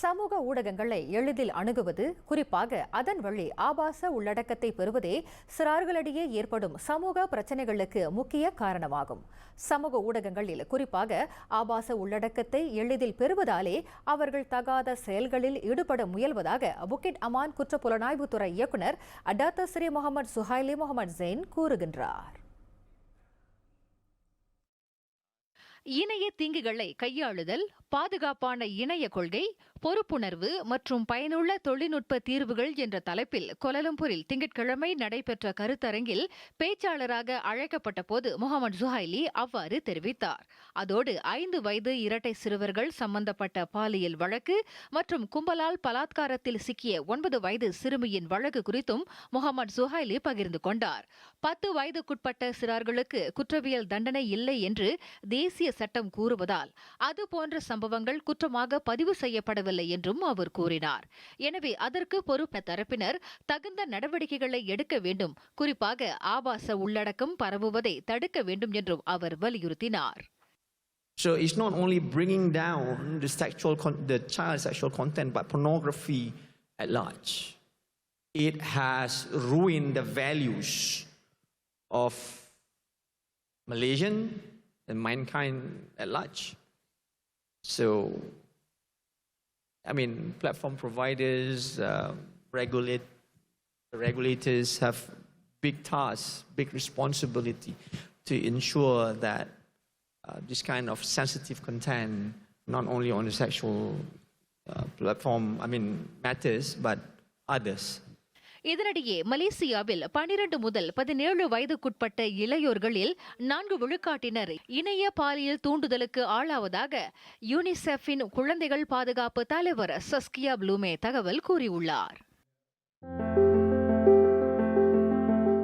சமூக ஊடகங்களை எளிதில் அணுகுவது குறிப்பாக அதன் வழி ஆபாச உள்ளடக்கத்தை பெறுவதே சிறார்களிடையே ஏற்படும் சமூக பிரச்சனைகளுக்கு முக்கிய காரணமாகும். சமூக ஊடகங்களில் குறிப்பாக ஆபாச உள்ளடக்கத்தை எளிதில் பெறுவதாலே அவர்கள் தகாத செயல்களில் ஈடுபட முயல்வதாக புக்கிட் அமான் குற்றப்புலனாய்வுத்துறை இயக்குனர் அடாத்த ஸ்ரீ முகமது சுஹைலி முகமது ஜெயின் கூறுகின்றார். இணைய தீங்குகளை கையாளுதல் பாதுகாப்பான இணைய கொள்கை பொறுப்புணர்வு மற்றும் பயனுள்ள தொழில்நுட்ப தீர்வுகள் என்ற தலைப்பில் கொலலம்பூரில் திங்கட்கிழமை நடைபெற்ற கருத்தரங்கில் பேச்சாளராக அழைக்கப்பட்ட போது முகமது ஜுஹைலி அவ்வாறு தெரிவித்தார். அதோடு ஐந்து வயது இரட்டை சிறுவர்கள் சம்பந்தப்பட்ட பாலியல் வழக்கு மற்றும் கும்பலால் பலாத்காரத்தில் சிக்கிய ஒன்பது வயது சிறுமியின் வழக்கு குறித்தும் முகமது ஜுஹைலி பகிர்ந்து கொண்டார். பத்து வயதுக்குட்பட்ட சிறார்களுக்கு குற்றவியல் தண்டனை இல்லை என்று தேசிய சட்டம் கூறுவதால் அது போன்ற சம்பவங்கள் குற்றமாக பதிவு செய்யப்படவில்லை என்றும் அவர் கூறினார். எனவே அதற்கு பொறுப்பு தரப்பினர் தகுந்த நடவடிக்கைகளை எடுக்க வேண்டும். குறிப்பாக ஆபாச உள்ளடக்கம் பரவுவதை தடுக்க வேண்டும் என்றும் அவர் வலியுறுத்தினார். So it's not only bringing down the sexual, con- the child sexual content, but pornography at large. It has ruined the values of Malaysian and mankind at large. So, I mean, platform providers, uh, regulate, regulators have big tasks, big responsibility to ensure that uh, this kind of sensitive content, not only on the sexual uh, platform, I mean, matters, but others. இதனிடையே மலேசியாவில் பனிரெண்டு முதல் பதினேழு வயதுக்குட்பட்ட இளையோர்களில் நான்கு விழுக்காட்டினர் இணைய பாலியல் தூண்டுதலுக்கு ஆளாவதாக யூனிசெஃபின் குழந்தைகள் பாதுகாப்பு தலைவர் சஸ்கியா ப்ளூமே தகவல் கூறியுள்ளார்.